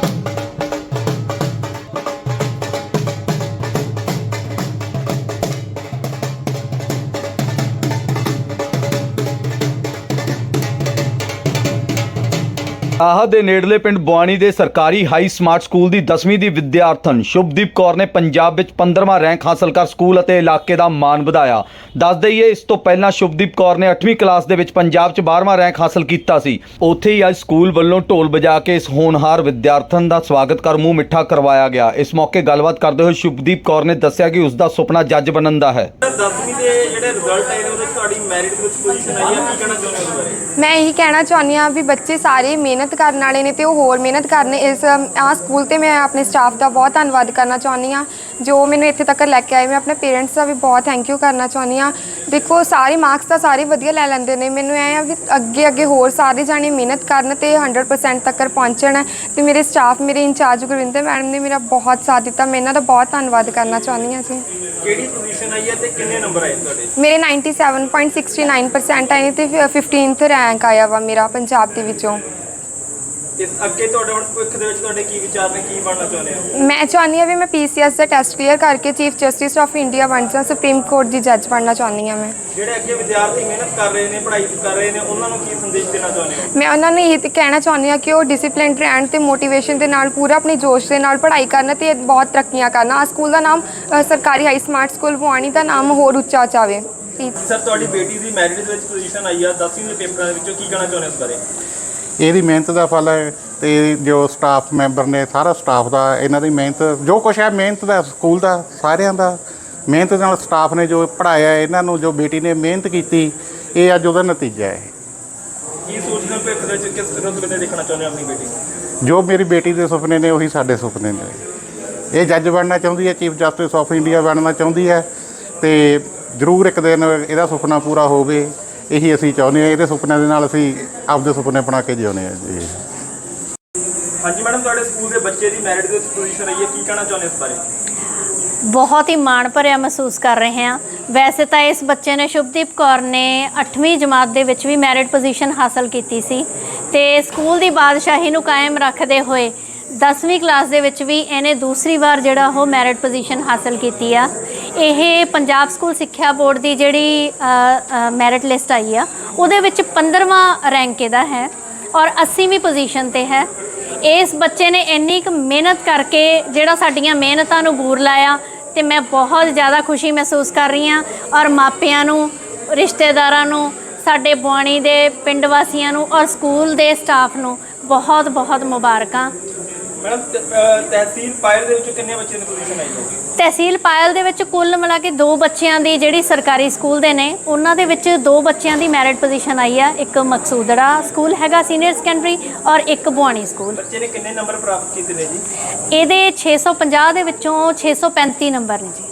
thank you ਆਹ ਦੇ ਨੇੜਲੇ ਪਿੰਡ ਬੁਆਣੀ ਦੇ ਸਰਕਾਰੀ ਹਾਈ ਸਮਾਰਟ ਸਕੂਲ ਦੀ 10ਵੀਂ ਦੀ ਵਿਦਿਆਰਥਣ ਸ਼ੁਭਦੀਪ ਕੌਰ ਨੇ ਪੰਜਾਬ ਵਿੱਚ 15ਵਾਂ ਰੈਂਕ ਹਾਸਲ ਕਰ ਸਕੂਲ ਅਤੇ ਇਲਾਕੇ ਦਾ ਮਾਣ ਵਧਾਇਆ। ਦੱਸ ਦਈਏ ਇਸ ਤੋਂ ਪਹਿਲਾਂ ਸ਼ੁਭਦੀਪ ਕੌਰ ਨੇ 8ਵੀਂ ਕਲਾਸ ਦੇ ਵਿੱਚ ਪੰਜਾਬ 'ਚ 12ਵਾਂ ਰੈਂਕ ਹਾਸਲ ਕੀਤਾ ਸੀ। ਉੱਥੇ ਹੀ ਅੱਜ ਸਕੂਲ ਵੱਲੋਂ ਢੋਲ ਵਜਾ ਕੇ ਇਸ ਹੋਣਹਾਰ ਵਿਦਿਆਰਥਣ ਦਾ ਸਵਾਗਤ ਕਰ ਮੂੰਹ ਮਿੱਠਾ ਕਰਵਾਇਆ ਗਿਆ। ਇਸ ਮੌਕੇ ਗੱਲਬਾਤ ਕਰਦੇ ਹੋਏ ਸ਼ੁਭਦੀਪ ਕੌਰ ਨੇ ਦੱਸਿਆ ਕਿ ਉਸ ਦਾ ਸੁਪਨਾ ਜੱਜ ਬਣਨ ਦਾ ਹੈ। 10ਵੀਂ ਦੇ ਜਿਹੜੇ ਰਿਜ਼ਲਟ ਆਏ ਨੇ ਉਹਦੇ ਵਿੱਚ ਤੁਹਾਡੀ ਮੈਰਿਟ ਦੇ ਵਿੱਚ ਪੋਜੀਸ਼ਨ ਆਈ ਹੈ ਕੀ ਕਹਿਣਾ ਚਾਹੁੰਦੇ ਹੋ? ਉਹਦੇ ਬਾਰੇ ਮੈਂ ਇਹੀ ਕਹਿਣਾ ਚਾਹੁੰਦੀ ਹਾਂ ਵੀ ਬੱਚੇ ਸਾਰੇ ਮਿਹਨਤ ਕਰਨ ਵਾਲੇ ਨੇ ਤੇ ਉਹ ਹੋਰ ਮਿਹਨਤ ਕਰਨ ਇਸ ਆ ਸਕੂਲ ਤੇ ਮੈਂ ਆਪਣੇ ਸਟਾਫ ਦਾ ਬਹੁਤ ਧੰਨਵਾਦ ਕਰਨਾ ਚਾਹੁੰਦੀ ਹਾਂ। ਜੋ ਮੈਨੂੰ ਇੱਥੇ ਤੱਕ ਲੈ ਕੇ ਆਏ ਮੈਂ ਆਪਣੇ ਪੇਰੈਂਟਸ ਦਾ ਵੀ ਬਹੁਤ ਥੈਂਕ ਯੂ ਕਰਨਾ ਚਾਹੁੰਦੀ ਹਾਂ। ਦੇਖੋ ਸਾਰੇ ਮਾਰਕਸ ਤਾਂ ਸਾਰੇ ਵਧੀਆ ਲੈ ਲੈਂਦੇ ਨੇ। ਮੈਨੂੰ ਐ ਆ ਵੀ ਅੱਗੇ ਅੱਗੇ ਹੋਰ ਸਾਰੇ ਜਾਣੇ ਮਿਹਨਤ ਕਰਨ ਤੇ 100% ਤੱਕ ਪਹੁੰਚਣ। ਤੇ ਮੇਰੇ ਸਟਾਫ ਮੇਰੇ ਇੰਚਾਰਜ ਗੁਰਵਿੰਦਰ ਮੈਡਮ ਨੇ ਮੇਰਾ ਬਹੁਤ ਸਾਥ ਦਿੱਤਾ। ਮੈਂ ਇਹਨਾਂ ਦਾ ਬਹੁਤ ਧੰਨਵਾਦ ਕਰਨਾ ਚਾਹੁੰਦੀ ਹਾਂ ਜੀ। ਕਿਹੜੀ ਪੋਜੀਸ਼ਨ ਆਈ ਹੈ ਤੇ ਕਿੰਨੇ ਨੰਬਰ ਆਏ ਤੁਹਾਡੇ? ਮੇਰੇ 97.69% ਆਏ ਤੇ 15th ਰੈਂਕ ਆਇਆ ਵਾ ਮੇਰਾ ਪੰਜਾਬ ਦੇ ਵਿੱਚੋਂ। ਇਸ ਅੱਗੇ ਤੁਹਾਡੇ ਹੁਣ ਭਵਿੱਖ ਦੇ ਵਿੱਚ ਤੁਹਾਡੇ ਕੀ ਵਿਚਾਰ ਨੇ ਕੀ ਬਣਨਾ ਚਾਹੁੰਦੇ ਹੋ? ਮੈਂ ਚਾਹੁੰਦੀ ਹਾਂ ਵੀ ਮੈਂ ਪੀਸੀਐਸ ਦਾ ਟੈਸਟ ਕਲੀਅਰ ਕਰਕੇ ਚੀਫ ਜਸਟਿਸ ਆਫ ਇੰਡੀਆ ਬਣ ਜਾ ਸੁਪਰੀਮ ਕੋਰਟ ਦੀ ਜੱਜ ਬਣਨਾ ਚਾਹੁੰਦੀ ਹਾਂ ਮੈਂ। ਜਿਹੜੇ ਅੱਗੇ ਵਿਦਿਆਰਥੀ ਮਿਹਨਤ ਕਰ ਰਹੇ ਨੇ ਪੜ੍ਹਾਈ ਕਰ ਰਹੇ ਨੇ ਉਹਨਾਂ ਨੂੰ ਕੀ ਸੰਦੇਸ਼ ਦੇਣਾ ਚਾਹੁੰਦੇ ਹੋ? ਮੈਂ ਉਹਨਾਂ ਨੂੰ ਇਹ ਕਹਿਣਾ ਚਾਹੁੰਦੀ ਹਾਂ ਕਿ ਉਹ ਡਿਸਪਲਿਨ ਰਹਿਣ ਤੇ ਮੋਟੀਵੇਸ਼ਨ ਦੇ ਨਾਲ ਪੂਰਾ ਆਪਣੀ ਜੋਸ਼ ਦੇ ਨਾਲ ਪੜ੍ਹਾਈ ਕਰਨ ਤੇ ਬਹੁਤ ਤਰੱਕੀਆਂ ਕਰਨ। ਆ ਸਕੂਲ ਦਾ ਨਾਮ ਅ, ਸਰਕਾਰੀ ਹਾਈ ਸਮਾਰਟ ਸਕੂਲ ਭਵਾਨੀ ਦਾ ਨਾਮ ਹੋਰ ਉੱਚਾ ਚਾਵੇ। ਸਰ ਤੁਹਾਡੀ ਬੇਟੀ ਦੀ ਮੈਰਿਟ ਦੇ ਵਿੱਚ ਪੋਜੀਸ਼ਨ ਆਈ ਆ। 10ਵੀਂ ਦੇ ਪੇਪਰਾਂ ਦੇ ਵਿੱਚੋਂ ਕੀ ਕਹਿਣਾ ਚਾਹੁੰਦੇ ਹੋ ਇਸ ਬਾਰੇ? ਇਹਦੀ ਮਿਹਨਤ ਦਾ ਫਲ ਹੈ ਤੇ ਜੋ ਸਟਾਫ ਮੈਂਬਰ ਨੇ ਸਾਰਾ ਸਟਾਫ ਦਾ ਇਹਨਾਂ ਦੀ ਮਿਹਨਤ ਜੋ ਕੁਛ ਹੈ ਮਿਹਨਤ ਦਾ ਸਕੂਲ ਦਾ ਸਾਰਿਆਂ ਦਾ। ਮਿਹਨਤ ਨਾਲ ਸਟਾਫ ਨੇ ਜੋ ਪੜਾਇਆ ਇਹਨਾਂ ਨੂੰ ਜੋ ਬੇਟੀ ਨੇ ਮਿਹਨਤ ਕੀਤੀ ਇਹ ਅੱਜ ਉਹਦਾ ਨਤੀਜਾ ਹੈ। ਕੀ ਸੋਚਦੇ ਹੋ ਭਵਿੱਖ ਦੇ ਵਿੱਚ ਕਿਸ ਰੁਤਬੇ ਤੇ ਦੇਖਣਾ ਚਾਹੁੰਦੇ ਆਪਣੀ ਬੇਟੀ ਜੋ ਮੇਰੀ ਬੇਟੀ ਦੇ ਸੁਪਨੇ ਨੇ ਉਹੀ ਸਾਡੇ ਸੁਪਨੇ ਨੇ। ਇਹ ਜੱਜ ਬਣਨਾ ਚਾਹੁੰਦੀ ਹੈ ਚੀਫ ਜਸਟਿਸ ਆਫ ਇੰਡੀਆ ਬਣਨਾ ਚਾਹੁੰਦੀ ਹੈ ਤੇ ਜ਼ਰੂਰ ਇੱਕ ਦਿਨ ਇਹਦਾ ਸੁਪਨਾ ਪੂਰਾ ਹੋਵੇ। ਇਹੀ ਅਸੀਂ ਚਾਹੁੰਦੇ ਹਾਂ ਇਹਦੇ ਸੁਪਨਿਆਂ ਦੇ ਨਾਲ ਅਸੀਂ ਆਪਦੇ ਸੁਪਨੇ ਬਣਾ ਕੇ ਜਿਉਂਦੇ ਹਾਂ ਜੀ। ਹਾਂਜੀ ਮੈਡਮ ਤੁਹਾਡੇ ਸਕੂਲ ਦੇ ਬੱਚੇ ਦੀ ਮੈਰਿਟ ਦੇ ਵਿੱਚ ਪੋਜੀਸ਼ਨ ਆਈ ਹੈ ਕੀ ਕਹਿਣਾ ਚਾਹੁੰਦੇ ਹੋ ਇਸ ਬਾਰੇ? ਬਹੁਤ ਹੀ ਮਾਣ ਭਰਿਆ ਮਹਿਸੂਸ ਕਰ ਰਹੇ ਹਾਂ। ਵੈਸੇ ਤਾਂ ਇਸ ਬੱਚੇ ਨੇ ਸ਼ੁਭਦੀਪ ਕੌਰ ਨੇ 8ਵੀਂ ਜਮਾਤ ਦੇ ਵਿੱਚ ਵੀ ਮੈਰਿਟ ਪੋਜੀਸ਼ਨ ਹਾਸਲ ਕੀਤੀ ਸੀ ਤੇ ਸਕੂਲ ਦੀ ਬਾਦਸ਼ਾਹੀ ਨੂੰ ਕਾਇਮ ਰੱਖਦੇ ਹੋਏ 10ਵੀਂ ਕਲਾਸ ਦੇ ਵਿੱਚ ਵੀ ਇਹਨੇ ਦੂਸਰੀ ਵਾਰ ਜਿਹੜਾ ਉਹ ਮੈਰਿਟ ਪੋਜੀਸ਼ਨ ਹਾਸਲ ਕੀਤੀ ਆ। ਇਹ ਪੰਜਾਬ ਸਕੂਲ ਸਿੱਖਿਆ ਬੋਰਡ ਦੀ ਜਿਹੜੀ ਮੈਰਿਟ ਲਿਸਟ ਆਈ ਆ, ਉਹਦੇ ਵਿੱਚ 15ਵਾਂ ਰੈਂਕ ਇਹਦਾ ਹੈ ਔਰ 80ਵੀਂ ਪੋਜੀਸ਼ਨ ਤੇ ਹੈ। ਇਸ ਬੱਚੇ ਨੇ ਇੰਨੀ ਕੁ ਮਿਹਨਤ ਕਰਕੇ ਜਿਹੜਾ ਸਾਡੀਆਂ ਮਿਹਨਤਾਂ ਨੂੰ ਬੂਰ ਲਾਇਆ ਤੇ ਮੈਂ ਬਹੁਤ ਜ਼ਿਆਦਾ ਖੁਸ਼ੀ ਮਹਿਸੂਸ ਕਰ ਰਹੀ ਹਾਂ ਔਰ ਮਾਪਿਆਂ ਨੂੰ, ਰਿਸ਼ਤੇਦਾਰਾਂ ਨੂੰ, ਸਾਡੇ ਬੁਆਣੀ ਦੇ ਪਿੰਡ ਵਾਸੀਆਂ ਨੂੰ ਔਰ ਸਕੂਲ ਦੇ ਸਟਾਫ ਨੂੰ ਬਹੁਤ ਬਹੁਤ ਮੁਬਾਰਕਾਂ। ਮੈਡਮ ਤ- ਅਹ ਤਹਿਸੀਲ ਪਾਇਲ ਦੇ ਵਿੱਚੋਂ ਕਿੰਨੇ ਬੱਚੇ ਦੀ ਪੋਜੀਸ਼ਨ ਆਈ ਹੈ ਤਹਿਸੀਲ ਪਾਇਲ ਦੇ ਵਿੱਚ ਕੁੱਲ ਮਿਲਾ ਕੇ ਦੋ ਬੱਚਿਆਂ ਦੀ ਜਿਹੜੀ ਸਰਕਾਰੀ ਸਕੂਲ ਦੇ ਨੇ ਉਹਨਾਂ ਦੇ ਵਿੱਚ ਦੋ ਬੱਚਿਆਂ ਦੀ ਮੈਰਿਟ ਪੋਜੀਸ਼ਨ ਆਈ ਆ। ਇੱਕ ਮਕਸੂਦੜਾ ਸਕੂਲ ਹੈਗਾ ਸੀਨੀਅਰ ਸੈਕੰਡਰੀ ਔਰ ਇੱਕ ਬੁਆਣੀ ਸਕੂਲ। ਬੱਚੇ ਨੇ ਕਿੰਨੇ ਨੰਬਰ ਪ੍ਰਾਪਤ ਕੀਤੇ ਨੇ ਜੀ? ਇਹਦੇ 650 ਦੇ ਵਿੱਚੋਂ 635 ਨੰਬਰ ਨੇ ਜੀ।